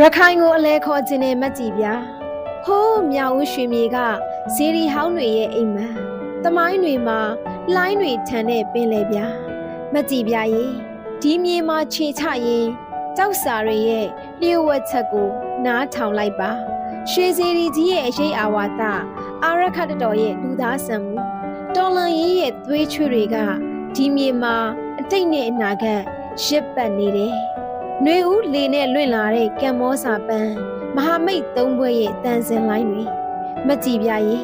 ရခိုင်ကိုအလဲခေါ်ခြင်းနဲ့မက်ကြည်ပြဟိုးမြောက်ဦးရွှေမြေကဇီရီဟောင်းတွေရဲ့အိမ်မန်တမိုင်းတွေမှာလိုင်းတွေထန်တဲ့ပင်လေပြမက်ကြည်ပြရေဒီမြေမှာခြေချရင်ကြောက်စာတွေရဲ့လျှို့ဝှက်ချက်ကိုနားထောင်လိုက်ပါရွှေစီရီကြီးရဲ့အရေးအာဝါဒအာရခတတော်ရဲ့လူသားဆန်မှုတော်လန်ရေးရဲ့သွေးချွေတွေကဒီမြေမှာအတိတ်နဲ့အနာဂတ်ရစ်ပတ်နေတယ်။ နှွေဦးလေနဲ့လွင့်လာတဲ့ကံမောစာပန်းမဟာမိတ်သုံးဘွဲ့ရဲ့တန်စင်လိုင်းတွေမကြည်ပြရေ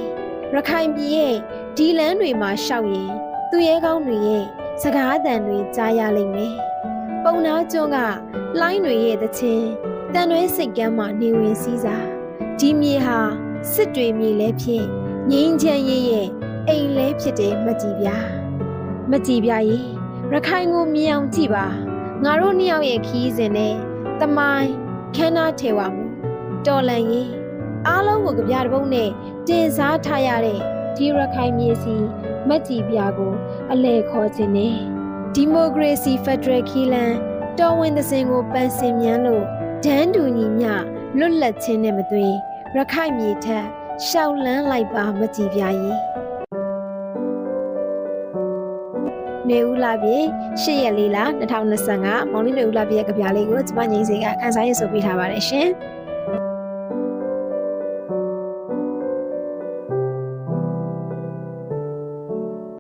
ရခိုင်ပြည်ရဲ့ဒီလန်းတွေမှာရှောက်ရင်သူရဲကောင်းတွေရဲ့စကားအသံတွေကြားရလိမ့်မယ်။ပုံနာကျွန်းကလိုင်းတွေရဲ့တခြင်းတန်ရွဲစိတ်ကမ်းမှာနေဝင်စည်းစာဒီမြေဟာစစ်တွေမြေလဲဖြစ်ငင်းချမ်းရဲ့ရဲ့အိမ်လဲဖြစ်တယ်မကြည်ပြမကြည်ပြရေရခိုင်ကိုမြင်အောင်ကြည့်ပါ ငါတို့နှစ်ယောက်ရဲ့ခီးစဉ်နဲ့တမိုင်းခန်းနာထေဝမှုတော်လန်ရေးအားလုံးကိုကြပြတဲ့ပုံနဲ့တင်စားထားရတဲ့ဒီရခိုင်မြေစီမကြည်ပြကို အလဲခေါ်ခြင်းနဲ့ဒီမိုကရေစီဖက်ဒရယ်ခီလန်တော်ဝင်သစဉ်ကိုပန်းစင်မြန်းလို့ဒန်းတူညီမျှလွတ်လပ်ခြင်းနဲ့မသွေရခိုင်မြေထက်ရှောက်လန်းလိုက်ပါမကြည်ပြရေ နေဦးလာပြေ၈ရက်လေးလား2025မောင်လေးနေဦးလာပြေရဲ့ကြပြလေးကိုကျမငိမ့်စေကခန်းစားရေးဆိုပေးထားပါတယ်ရှင်။